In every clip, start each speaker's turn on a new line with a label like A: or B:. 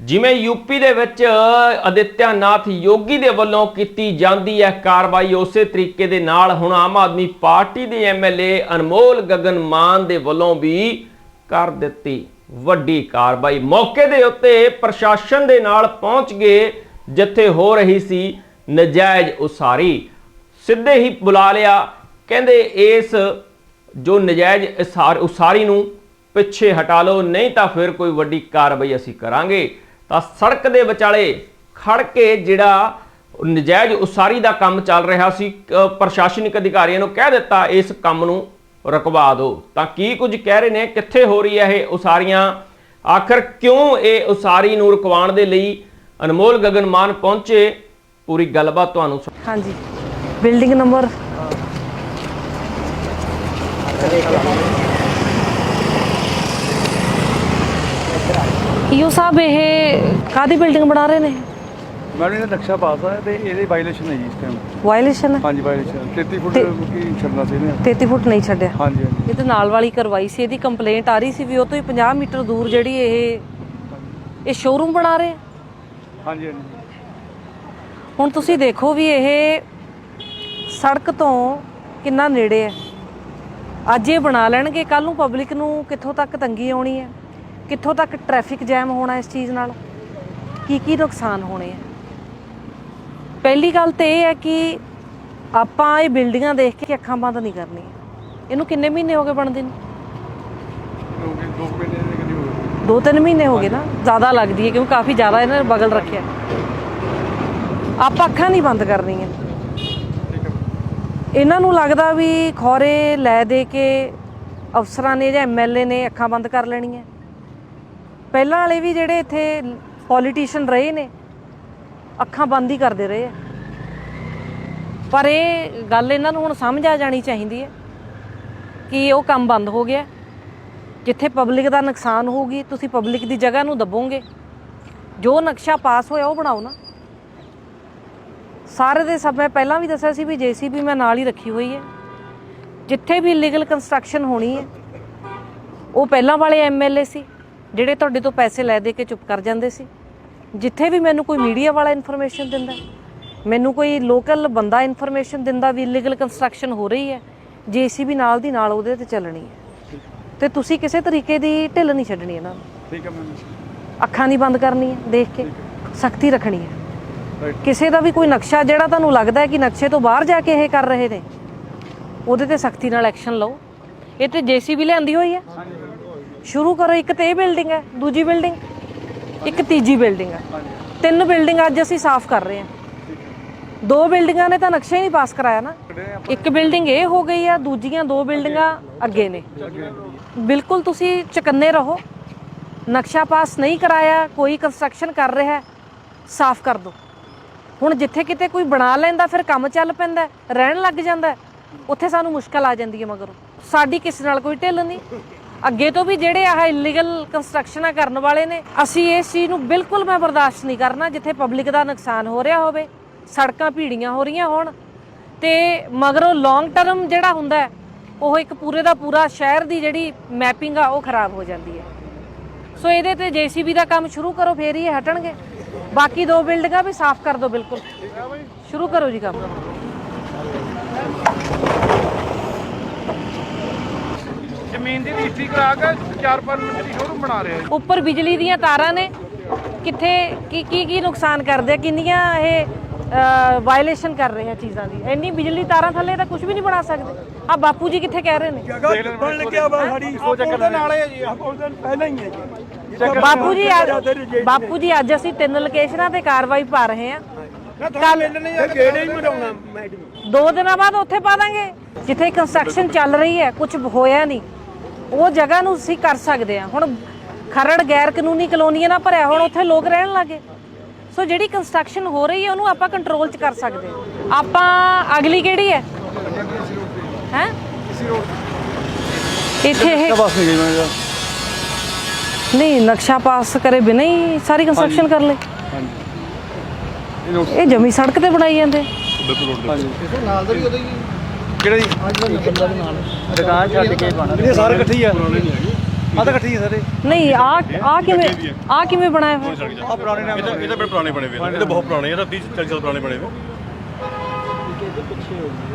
A: ਜਿਵੇਂ ਯੂਪੀ ਦੇ ਵਿੱਚ ਅਦਿੱਤਿਆਨਾਥ ਯੋਗੀ ਦੇ ਵੱਲੋਂ ਕੀਤੀ ਜਾਂਦੀ ਹੈ ਕਾਰਵਾਈ, ਉਸੇ ਤਰੀਕੇ ਦੇ ਨਾਲ ਹੁਣ ਆਮ ਆਦਮੀ ਪਾਰਟੀ ਦੇ ਐਮਐਲਏ ਅਨਮੋਲ ਗਗਨ ਮਾਨ ਦੇ ਵੱਲੋਂ ਵੀ ਕਰ ਦਿੱਤੀ ਵੱਡੀ ਕਾਰਵਾਈ। ਮੌਕੇ ਦੇ ਉੱਤੇ ਪ੍ਰਸ਼ਾਸਨ ਦੇ ਨਾਲ ਪਹੁੰਚ ਗਏ, ਜਿੱਥੇ ਹੋ ਰਹੀ ਸੀ ਨਜਾਇਜ਼ ਉਸਾਰੀ। ਸਿੱਧੇ ਹੀ ਬੁਲਾ ਲਿਆ, ਕਹਿੰਦੇ ਇਸ ਜੋ ਨਜਾਇਜ਼ ਉਸਾਰੀ ਨੂੰ ਪਿੱਛੇ ਹਟਾ ਲਓ, ਨਹੀਂ ਤਾਂ ਫਿਰ ਕੋਈ ਵੱਡੀ ਕਾਰਵਾਈ ਅਸੀਂ ਕਰਾਂਗੇ। ਤਾਂ ਸੜਕ ਦੇ ਵਿਚਾਲੇ ਖੜ ਕੇ ਜਿਹੜਾ ਨਜਾਇਜ਼ ਉਸਾਰੀ ਦਾ ਕੰਮ ਚੱਲ ਰਿਹਾ ਸੀ ਪ੍ਰਸ਼ਾਸਨਿਕ ਅਧਿਕਾਰੀਆਂ ਨੂੰ ਕਹਿ ਦਿੱਤਾ, ਇਸ ਕੰਮ ਨੂੰ ਰੁਕਵਾ ਦਿਓ। ਤਾਂ ਕੀ ਕੁਝ ਕਹਿ ਰਹੇ ਨੇ? ਕਿੱਥੇ ਹੋ ਰਹੀ ਹੈ ਇਹ ਉਸਾਰੀਆਂ? ਆਖਰ ਕਿਉਂ ਇਹ ਉਸਾਰੀ ਨੂੰ ਰੁਕਵਾਉਣ ਦੇ ਲਈ ਅਨਮੋਲ ਗਗਨ ਮਾਨ ਪਹੁੰਚੇ? ਪੂਰੀ ਗੱਲਬਾਤ ਤੁਹਾਨੂੰ ਸੁਣ-
B: ਹਾਂਜੀ। ਬਿਲਡਿੰਗ ਨੰਬਰ ਈਓ ਸਾਹਿਬ ਇਹ ਕਾਦੀ ਬਿਲਡਿੰਗ ਬਣਾ ਰਹੇ ਨੇ?
C: ਮੈਡਮ ਇਹਦਾ ਨਕਸ਼ਾ ਪਾਸ ਆ ਤੇ ਇਹਦੇ ਵਾਇਲੇਸ਼ਨ ਹੈ ਜੀ ਇਸ ਟਾਈਮ
B: ਵਾਇਲੇਸ਼ਨ ਹੈ
C: ਹਾਂਜੀ ਵਾਇਲੇਸ਼ਨ 33 ਫੁੱਟ ਕੀ ਛੱਡਣਾ ਸੀ ਇਹਨੇ?
B: 33 ਫੁੱਟ ਨਹੀਂ ਛੱਡਿਆ।
C: ਹਾਂਜੀ ਹਾਂਜੀ।
B: ਇਹ ਤੇ ਨਾਲ ਵਾਲੀ ਕਰਵਾਈ ਸੀ ਇਹਦੀ ਕੰਪਲੇਂਟ ਆ ਰਹੀ ਸੀ ਵੀ ਉਹ ਤੋਂ ਹੀ 50 ਮੀਟਰ ਦੂਰ ਜਿਹੜੀ ਇਹ ਇਹ ਸ਼ੋਰੂਮ ਬਣਾ ਰਹੇ
C: ਹਾਂਜੀ ਹਾਂਜੀ।
B: ਹੁਣ ਤੁਸੀਂ ਦੇਖੋ ਵੀ ਇਹ ਸੜਕ ਤੋਂ ਕਿੰਨਾ ਨੇੜੇ ਹੈ। ਅੱਜ ਇਹ ਬਣਾ ਲੈਣਗੇ ਕੱਲ ਨੂੰ ਪਬਲਿਕ ਨੂੰ ਕਿੱਥੋਂ ਤੱਕ ਤੰਗੀ ਆਉਣੀ ਹੈ? ਕਿੱਥੋਂ ਤੱਕ ਟ੍ਰੈਫਿਕ ਜੈਮ ਹੋਣਾ ਇਸ ਚੀਜ਼ ਨਾਲ? ਕੀ ਕੀ ਨੁਕਸਾਨ ਹੋਣੇ ਆ? ਪਹਿਲੀ ਗੱਲ ਤੇ ਇਹ ਹੈ ਕਿ ਆਪਾਂ ਇਹ ਬਿਲਡਿੰਗਾਂ ਦੇਖ ਕੇ ਅੱਖਾਂ ਬੰਦ ਨਹੀਂ ਕਰਨੀਆਂ। ਇਹਨੂੰ ਕਿੰਨੇ ਮਹੀਨੇ ਹੋ ਗਏ ਬਣਦੇ ਨੂੰ
C: ਕਿਉਂਕਿ ਦੋ ਮਹੀਨੇ ਦੇ ਕਰੀਬ ਹੋ ਗਏ
B: ਦੋ ਤਿੰਨ ਮਹੀਨੇ ਹੋ ਗਏ ਨਾ। ਜ਼ਿਆਦਾ ਲੱਗਦੀ ਹੈ ਕਿਉਂਕਿ ਕਾਫੀ ਜ਼ਿਆਦਾ ਇਹਨਾਂ ਨੇ ਬਗਲ ਰੱਖਿਆ। ਆਪਾਂ ਅੱਖਾਂ ਨਹੀਂ ਬੰਦ ਕਰਨੀਆਂ। ਇਹਨਾਂ ਨੂੰ ਲੱਗਦਾ ਵੀ ਖੋਰੇ ਲੈ ਦੇ ਕੇ ਅਫਸਰਾਂ ਨੇ ਜਾਂ ਐਮਐਲਏ ਨੇ ਅੱਖਾਂ ਬੰਦ ਕਰ ਲੈਣੀਆਂ। ਪਹਿਲਾਂ ਵਾਲੇ ਵੀ ਜਿਹੜੇ ਇੱਥੇ ਪੋਲੀਟੀਸ਼ੀਅਨ ਰਹੇ ਨੇ, ਅੱਖਾਂ ਬੰਦ ਹੀ ਕਰਦੇ ਰਹੇ ਆ। ਪਰ ਇਹ ਗੱਲ ਇਹਨਾਂ ਨੂੰ ਹੁਣ ਸਮਝ ਆ ਜਾਣੀ ਚਾਹੀਦੀ ਹੈ ਕਿ ਉਹ ਕੰਮ ਬੰਦ ਹੋ ਗਿਆ। ਜਿੱਥੇ ਪਬਲਿਕ ਦਾ ਨੁਕਸਾਨ ਹੋਊਗੀ, ਤੁਸੀਂ ਪਬਲਿਕ ਦੀ ਜਗ੍ਹਾ ਨੂੰ ਦੱਬੋਗੇ। ਜੋ ਨਕਸ਼ਾ ਪਾਸ ਹੋਇਆ, ਉਹ ਬਣਾਓ ਨਾ। ਸਾਰੇ ਦੇ ਸਭ, ਮੈਂ ਪਹਿਲਾਂ ਵੀ ਦੱਸਿਆ ਸੀ ਵੀ ਜੀਸੀਬੀ ਮੈਂ ਨਾਲ ਹੀ ਰੱਖੀ ਹੋਈ ਹੈ। ਜਿੱਥੇ ਵੀ ਲੀਗਲ ਕੰਸਟਰਕਸ਼ਨ ਹੋਣੀ ਹੈ, ਉਹ ਪਹਿਲਾਂ ਵਾਲੇ ਐਮਐਲਏ ਸੀ। ਜਿਹੜੇ ਤੁਹਾਡੇ ਤੋਂ ਪੈਸੇ ਲੈ ਦੇ ਕੇ ਚੁੱਪ ਕਰ ਜਾਂਦੇ ਸੀ? ਜਿੱਥੇ ਵੀ ਮੈਨੂੰ ਕੋਈ ਮੀਡੀਆ ਵਾਲਾ ਇਨਫੋਰਮੇਸ਼ਨ ਦਿੰਦਾ ਮੈਨੂੰ ਕੋਈ ਲੋਕਲ ਬੰਦਾ ਇਨਫੋਰਮੇਸ਼ਨ ਦਿੰਦਾ ਵੀ ਇਲੀਗਲ ਕੰਸਟਰਕਸ਼ਨ ਹੋ ਰਹੀ ਹੈ ਜੀਸੀਬੀ ਨਾਲ ਦੀ ਨਾਲ ਉਹਦੇ ਤੇ ਚੱਲਣੀ ਹੈ। ਤੇ ਤੁਸੀਂ ਕਿਸੇ ਤਰੀਕੇ ਦੀ ਢਿੱਲ ਨਹੀਂ ਛੱਡਣੀ ਇਹਨਾਂ ਨੂੰ।
C: ਠੀਕ ਹੈ ਮੈਮ।
B: ਅੱਖਾਂ ਨਹੀਂ ਬੰਦ ਕਰਨੀ ਹੈ ਦੇਖ ਕੇ ਸਖਤੀ ਰੱਖਣੀ ਹੈ। ਕਿਸੇ ਦਾ ਵੀ ਕੋਈ ਨਕਸ਼ਾ ਜਿਹੜਾ ਤੁਹਾਨੂੰ ਲੱਗਦਾ ਹੈ ਕਿ ਨਕਸ਼ੇ ਤੋਂ ਬਾਹਰ ਜਾ ਕੇ ਇਹ ਕਰ ਰਹੇ ਨੇ ਉਹਦੇ ਤੇ ਸਖਤੀ ਨਾਲ ਐਕਸ਼ਨ ਲਓ। ਇਹ ਤੇ ਜੀਸੀਬੀ ਲਿਆਂਦੀ ਹੋਈ ਹੈ? ਸ਼ੁਰੂ ਕਰੋ ਇੱਕ ਤੇ ਇਹ ਬਿਲਡਿੰਗ ਹੈ ਦੂਜੀ ਬਿਲਡਿੰਗ ਇੱਕ ਤੀਜੀ ਬਿਲਡਿੰਗ ਹੈ। ਤਿੰਨ ਬਿਲਡਿੰਗ ਅੱਜ ਅਸੀਂ ਸਾਫ਼ ਕਰ ਰਹੇ ਹਾਂ। ਦੋ ਬਿਲਡਿੰਗਾਂ ਨੇ ਤਾਂ ਨਕਸ਼ਾ ਹੀ ਨਹੀਂ ਪਾਸ ਕਰਾਇਆ ਨਾ। ਇੱਕ ਬਿਲਡਿੰਗ ਇਹ ਹੋ ਗਈ ਆ ਦੂਜੀਆਂ ਦੋ ਬਿਲਡਿੰਗਾਂ ਅੱਗੇ ਨੇ। ਬਿਲਕੁਲ ਤੁਸੀਂ ਚਕੰਨੇ ਰਹੋ। ਨਕਸ਼ਾ ਪਾਸ ਨਹੀਂ ਕਰਾਇਆ ਕੋਈ ਕੰਸਟਰਕਸ਼ਨ ਕਰ ਰਿਹਾ ਹੈ, ਸਾਫ਼ ਕਰ ਦਿਓ ਹੁਣ ਜਿੱਥੇ ਕਿਤੇ ਕੋਈ ਬਣਾ ਲੈਂਦਾ ਫਿਰ ਕੰਮ ਚੱਲ ਪੈਂਦਾ ਰਹਿਣ ਲੱਗ ਜਾਂਦਾ ਉੱਥੇ ਸਾਨੂੰ ਮੁਸ਼ਕਲ ਆ ਜਾਂਦੀ ਹੈ ਮਗਰੋਂ। ਸਾਡੀ ਕਿਸੇ ਨਾਲ ਕੋਈ ਢਿੱਲ ਨਹੀਂ। ਅੱਗੇ ਤੋਂ ਵੀ ਜਿਹੜੇ ਆਹ ਇਲੀਗਲ ਕੰਸਟਰਕਸ਼ਨਾਂ ਕਰਨ ਵਾਲੇ ਨੇ, ਅਸੀਂ ਇਸ ਚੀਜ਼ ਨੂੰ ਬਿਲਕੁਲ ਮੈਂ ਬਰਦਾਸ਼ਤ ਨਹੀਂ ਕਰਨਾ ਜਿੱਥੇ ਪਬਲਿਕ ਦਾ ਨੁਕਸਾਨ ਹੋ ਰਿਹਾ ਹੋਵੇ, ਸੜਕਾਂ ਭੀੜੀਆਂ ਹੋ ਰਹੀਆਂ ਹੋਣ ਤੇ ਮਗਰੋਂ ਲੌਂਗ ਟਰਮ ਜਿਹੜਾ ਹੁੰਦਾ ਉਹ ਇੱਕ ਪੂਰੇ ਦਾ ਪੂਰਾ ਸ਼ਹਿਰ ਦੀ ਜਿਹੜੀ ਮੈਪਿੰਗ ਆ, ਉਹ ਖਰਾਬ ਹੋ ਜਾਂਦੀ ਹੈ। ਸੋ ਇਹਦੇ ਤੇ ਜੀਸੀਬੀ ਦਾ ਕੰਮ ਸ਼ੁਰੂ ਕਰੋ, ਫੇਰ ਹੀ ਇਹ ਹਟਣਗੇ। ਬਾਕੀ ਦੋ ਬਿਲਡਿੰਗਾਂ ਵੀ ਸਾਫ਼ ਕਰ ਦਿਓ ਬਿਲਕੁਲ। ਸ਼ੁਰੂ ਕਰੋ ਜੀ ਕੰਮ।
C: ਜ਼ਮੀਨ ਦੀ ਰਜਿਸਟਰੀ ਕਰਾ ਕੇ 4-5 ਮਿੰਟ ਦੀ ਸ਼ੋਰੂਮ ਬਣਾ ਰਹੇ ਆ
B: ਉੱਪਰ ਬਿਜਲੀ ਦੀਆਂ ਤਾਰਾਂ ਨੇ। ਕਿੱਥੇ ਕੀ ਕੀ ਕੀ ਨੁਕਸਾਨ ਕਰਦੇ ਆ? ਕਿੰਨੀਆਂ ਇਹ ਵਾਇਲੇਸ਼ਨ ਕਰ ਰਹੇ ਆ ਚੀਜ਼ਾਂ ਦੀ? ਇੰਨੀ ਬਿਜਲੀ ਤਾਰਾਂ ਥੱਲੇ ਤਾਂ ਕੁਝ ਵੀ ਨਹੀਂ ਬਣਾ ਸਕਦੇ। ਆ ਬਾਪੂ ਜੀ ਕਿੱਥੇ ਕਹਿ ਰਹੇ ਨੇ?
C: ਬਣ ਲੱਗਿਆ ਵਾ ਸਾਡੀ। ਉਹਦੇ ਨਾਲ ਹੈ ਜੀ ਉਹਦੇ ਪਹਿਲਾਂ ਹੀ ਹੈ ਜੀ।
B: ਬਾਪੂ ਜੀ ਅੱਜ ਬਾਪੂ ਜੀ ਅੱਜ ਅਸੀਂ ਤਿੰਨ ਲੋਕੇਸ਼ਨਾਂ ਤੇ ਕਾਰਵਾਈ ਪਾ ਰਹੇ
C: ਕੱਲ ਆ ਗੇੜੇ ਹੀ ਮਰਾਉਣਾ ਮੈਡਮ
B: ਦੋ ਦਿਨਾਂ ਬਾਅਦ ਉੱਥੇ ਪਾ ਦਾਂਗੇ। ਜਿੱਥੇ ਕੰਸਟਰਕਸ਼ਨ ਚੱਲ ਰਹੀ ਹੈ ਕੁਝ ਹੋਇਆ ਨਹੀਂ। ਉਹ ਜਗ੍ਹਾ ਨੂੰ ਅਸੀਂ ਕਰ ਸਕਦੇ ਹਾਂ। ਹੁਣ ਖਰੜ ਗੈਰ ਕਾਨੂੰਨੀ ਕਲੋਨੀਆਂ ਨਾਲ ਭਰਿਆ ਹੁਣ ਉੱਥੇ ਲੋਕ ਰਹਿਣ ਲੱਗੇ। ਸੋ ਜਿਹੜੀ ਕੰਸਟਰਕਸ਼ਨ ਹੋ ਰਹੀ ਹੈ ਉਹਨੂੰ ਆਪਾਂ ਕੰਟਰੋਲ 'ਚ ਕਰ ਸਕਦੇ ਆਪਾਂ ਅਗਲੀ ਕਿਹੜੀ ਹੈ? ਹੈ? ਇੱਥੇ ਇਹ
C: ਨਹੀਂ
B: ਨਕਸ਼ਾ ਪਾਸ ਕਰੇ ਬਿਨਾਂ ਹੀ ਸਾਰੀ ਕੰਸਟਰਕਸ਼ਨ ਕਰ ਲਈ
C: ਇਹ
B: ਜਮੀ ਸੜਕ ਤੇ ਬਣਾਈ ਜਾਂਦੇ।
C: ਹਾਂਜੀ। ਨਾਲ ਦਾ ਵੀ ਉਹਦਾ ਹੀ ਕਿਹੜਾ ਜੀ? ਦੁਕਾਨ ਛੱਡ ਕੇ ਬਣਾ ਇਹ ਸਾਰੇ ਇਕੱਠੇ ਹੀ ਆ।
D: ਆ ਤਾਂ ਇਕੱਠੀ ਹੈ ਸਾਰੇ।
B: ਨਹੀਂ ਆ ਆ ਕਿਵੇਂ ਆ। ਕਿਵੇਂ ਬਣਾਇਆ ਹੋਇਆ?
D: ਆ ਪੁਰਾਣੇ ਨਾਮ
E: ਇਹ ਤਾਂ ਇਹ ਤਾਂ ਬੜੇ ਪੁਰਾਣੇ ਬਣੇ ਹੋਏ ਨੇ ਇਹ ਤਾਂ ਬਹੁਤ ਪੁਰਾਣੇ ਇਹ ਤਾਂ 30 40 ਸਾਲ ਪੁਰਾਣੇ ਬਣੇ ਹੋਏ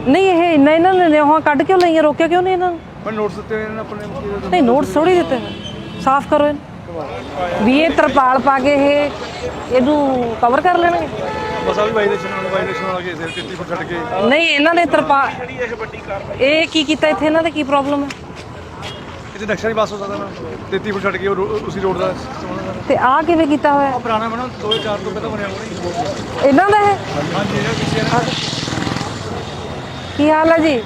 B: ਨਹੀਂ ਇਹ ਇੰਨਾ ਇਹਨਾਂ ਨੇ ਨਿਹੋਆਂ ਕੱਢ ਕਿਉਂ ਲਈਆਂ? ਰੋਕਿਆ ਕਿਉਂ ਨਹੀਂ ਇਹਨਾਂ ਨੂੰ?
D: ਮੈਂ ਨੋਟਸ ਦਿੱਤੇ ਹੋਏ ਨੇ ਆਪਣੇ ਵਕੀਲ।
B: ਨਹੀਂ ਨੋਟਸ ਥੋੜੀ ਦਿੱਤੇ ਹੋਏ। ਸਾਫ਼ ਕਰੋ ਇਹਨੂੰ। ਵੀ ਇਹ ਤਰਪਾਲ ਪਾ ਕੇ ਇਹ ਇਹਨੂੰ ਕਵਰ ਕਰ ਲੈਣਗੇ?
D: ਬਸ ਆ ਵੀ ਵਾਈਲੇਸ਼ਨ ਨਾਲ ਵਾਈਲੇਸ਼ਨ ਨਾਲ ਗਏ ਸੀ 33 ਫੁੱਟ ਛੱਡ ਕੇ।
B: ਨਹੀਂ ਇਹਨਾਂ ਨੇ ਤਰਪਾਲ ਇਹ ਕੀ ਕੀਤਾ ਇੱਥੇ? ਇਹਨਾਂ ਦਾ ਕੀ ਪ੍ਰੋਬਲਮ ਹੈ?
D: ਇੱਥੇ ਨਕਸ਼ਾ ਨਹੀਂ ਪਾਸ ਹੋ ਸਕਦਾ ਨਾ। 33 ਫੁੱਟ ਛੱਡ ਕੇ ਉਹ ਰੋ- ਉਸੇ ਰੋਡ ਦਾ।
B: ਤੇ ਆ ਕਿਵੇਂ ਕੀਤਾ ਹੋਇਆ?
D: ਉਹ ਪੁਰਾਣਾ ਬਣਾ 2004 ਤੋਂ ਪਹਿਲਾਂ ਬਣਿਆ ਹੋਣਾ
B: ਇਹਨਾਂ ਦਾ ਹੈ?
D: ਹਾਂਜੀ ਇਹ ਪਿੱਛੇ ਨਾ
B: ਕੀ ਹਾਲ ਹੈ ਜੀ?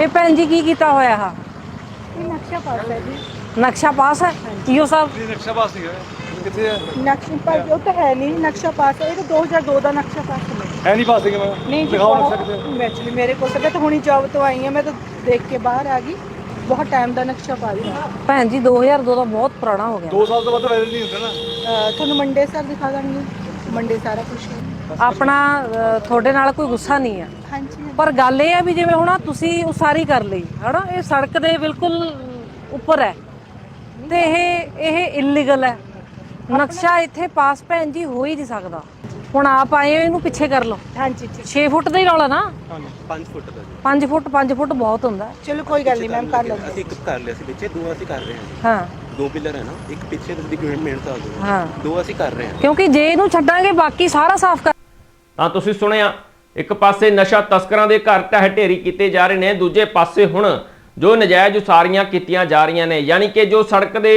B: ਇਹ ਭੈਣ ਜੀ ਕੀ ਕੀਤਾ ਹੋਇਆ ਆ
F: ਨਕਸ਼ਾ ਪਾਸ ਹੈ ਜੀ।
B: ਨਕਸ਼ਾ ਪਾਸ ਹੈ? ਈਓ ਸਾਹਿਬ
D: ਇਹ ਨਕਸ਼ਾ ਪਾਸ ਨਹੀਂ ਹੈ ਕਿੱਥੇ ਹੈ?
F: ਨਕਸ਼ਾ ਪਾਸ ਉਹ ਤਾਂ ਹੈ ਨਹੀਂ ਨਕਸ਼ਾ ਪਾਸ ਹੈ ਇਹ ਤਾਂ 2002 ਦਾ ਨਕਸ਼ਾ ਪਾਸ ਹੈ
D: ਹੈ ਨਹੀਂ ਪਾਸ ਮੈਂ।
F: ਨਹੀਂ ਜੀ
D: ਦਿਖਾਓ ਨਕਸ਼ਾ ਕਿੱਥੇ?
F: ਐਕਚੁਅਲੀ ਮੇਰੇ ਕੋਲ ਤਾਂ ਮੈਂ ਤਾਂ ਹੁਣੀ ਜੌਬ ਤੋਂ ਆਈ ਹਾਂ ਮੈਂ ਤਾਂ ਦੇਖ ਕੇ ਬਾਹਰ ਆ ਗਈ। ਬਹੁਤ ਟਾਈਮ ਦਾ ਨਕਸ਼ਾ ਪਾ ਲਿਆ।
B: ਭੈਣ ਜੀ 2002 ਦਾ ਬਹੁਤ ਪੁਰਾਣਾ ਹੋ ਗਿਆ।
D: ਦੋ ਸਾਲ ਤੋਂ ਬਾਅਦ ਵਾਇਰਲ ਨਹੀਂ ਹੁੰਦਾ ਨਾ।
F: ਤੁਹਾਨੂੰ ਮੰਡੇ ਸਰ ਦਿਖਾ ਦਾਂਗੀ। ਮੰਡੇ ਸਾਰਾ ਕੁਝ
B: ਆਪਣਾ ਤੁਹਾਡੇ ਨਾਲ ਕੋਈ ਗੁੱਸਾ ਨਹੀਂ ਹੈ।
F: ਹਾਂਜੀ।
B: ਪਰ ਗੱਲ ਇਹ ਹੈ ਵੀ ਜਿਵੇਂ ਹੁਣ ਤੁਸੀਂ ਉਸਾਰੀ ਕਰ ਲਈ ਹਨਾ? ਇਹ ਸੜਕ ਦੇ ਬਿਲਕੁਲ ਉੱਪਰ ਹੈ। ਤੇ ਇਹ ਇਹ ਇਲੀਗਲ ਹੈ। ਨਕਸ਼ਾ ਇੱਥੇ ਪਾਸ ਭੈਣ ਜੀ ਹੋ ਹੀ ਨਹੀਂ ਸਕਦਾ। ਹੁਣ ਆਪ ਆਏ ਹੋ ਇਹਨੂੰ ਪਿੱਛੇ ਕਰ ਲਓ।
F: ਹਾਂਜੀ ਠੀਕ।
B: 6 ਫੁੱਟ ਦਾ ਹੀ ਰੌਲਾ ਨਾ?
G: 5 ਫੁੱਟ ਦਾ
B: 5 ਫੁੱਟ 5 ਫੁੱਟ ਬਹੁਤ ਹੁੰਦਾ। ਹੈ।
F: ਚਲੋ ਕੋਈ ਗੱਲ ਨਹੀਂ ਮੈਮ ਕਰ ਲਵਾਂਗੇ
G: ਅਸੀਂ ਇੱਕ ਕਰ ਲਿਆ ਸੀ ਪਿੱਛੇ ਦੋ ਅਸੀਂ ਕਰ ਰਹੇ ਹਾਂ ਜੀ।
B: ਹਾਂ।
G: ਦੋ ਪਿਲਰ ਹੈ ਨਾ ਇੱਕ ਪਿੱਛੇ ਤੁਸੀਂ ਮਿਹਨਤ ਆ ਦੋ
B: ਹਾਂ।
G: ਦੋ ਅਸੀਂ ਕਰ ਰਹੇ ਹਾਂ।
B: ਕਿਉਂਕਿ ਜੇ ਇਹਨੂੰ ਛੱਡਾਂਗੇ ਬਾਕੀ ਸਾਰਾ ਸਾਫ਼ ਕਰ
A: ਤਾਂ ਤੁਸੀਂ ਸੁਣਿਆ। ਇੱਕ ਪਾਸੇ ਨਸ਼ਾ ਤਸਕਰਾਂ ਦੇ ਘਰ ਢਹਿ ਢੇਰੀ ਕੀਤੇ ਜਾ ਰਹੇ ਨੇ ਦੂਜੇ ਪਾਸੇ ਹੁਣ ਜੋ ਨਜਾਇਜ਼ ਉਸਾਰੀਆਂ ਕੀਤੀਆਂ ਜਾ ਰਹੀਆਂ ਨੇ ਯਾਨੀ ਕਿ ਜੋ ਸੜਕ ਦੇ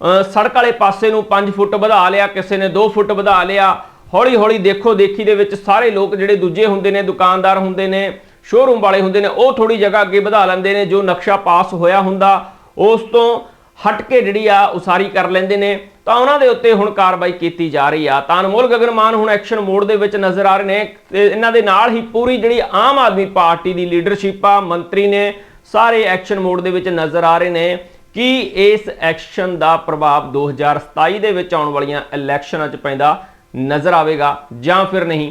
A: ਅ, ਸੜਕ ਵਾਲੇ ਪਾਸੇ ਨੂੰ 5 ਫੁੱਟ ਵਧਾ ਲਿਆ ਕਿਸੇ ਨੇ 2 ਫੁੱਟ ਵਧਾ ਲਿਆ ਹੌਲੀ ਹੌਲੀ ਦੇਖੋ ਦੇਖੀ ਦੇ ਵਿੱਚ ਸਾਰੇ ਲੋਕ ਜਿਹੜੇ ਦੂਜੇ ਹੁੰਦੇ ਨੇ ਦੁਕਾਨਦਾਰ ਹੁੰਦੇ ਨੇ ਸ਼ੋਰੂਮ ਵਾਲੇ ਹੁੰਦੇ ਨੇ ਉਹ ਥੋੜੀ ਜਗ੍ਹਾ ਅੱਗੇ ਵਧਾ ਲੈਂਦੇ ਨੇ ਜੋ ਨਕਸ਼ਾ ਪਾਸ ਹੋਇਆ ਹੁੰਦਾ ਉਸ ਤੋਂ ਹਟ ਕੇ ਜਿਹੜੀ ਆ ਉਸਾਰੀ ਕਰ ਲੈਂਦੇ ਨੇ। ਤਾਂ ਉਹਨਾਂ ਦੇ ਉੱਤੇ ਹੁਣ ਕਾਰਵਾਈ ਕੀਤੀ ਜਾ ਰਹੀ ਆ। ਤਾਂ ਅਨਮੋਲ ਗਗਨਮਾਨ ਹੁਣ ਐਕਸ਼ਨ ਮੋਡ ਦੇ ਵਿੱਚ ਨਜ਼ਰ ਆ ਰਹੇ ਨੇ। ਤੇ ਇਹਨਾਂ ਦੇ ਨਾਲ ਹੀ ਪੂਰੀ ਜਿਹੜੀ ਆਮ ਆਦਮੀ ਪਾਰਟੀ ਦੀ ਲੀਡਰਸ਼ਿਪ ਆ ਮੰਤਰੀ ਨੇ ਸਾਰੇ ਐਕਸ਼ਨ ਮੋਡ ਦੇ ਵਿੱਚ ਨਜ਼ਰ ਆ ਰਹੇ ਨੇ ਕਿ ਇਸ ਐਕਸ਼ਨ ਦਾ ਪ੍ਰਭਾਵ 2027 ਦੇ ਵਿੱਚ ਆਉਣ ਵਾਲੀਆਂ ਇਲੈਕਸ਼ਨਾਂ 'ਚ ਪੈਂਦਾ ਨਜ਼ਰ ਆਵੇਗਾ ਜਾਂ ਫਿਰ ਨਹੀਂ।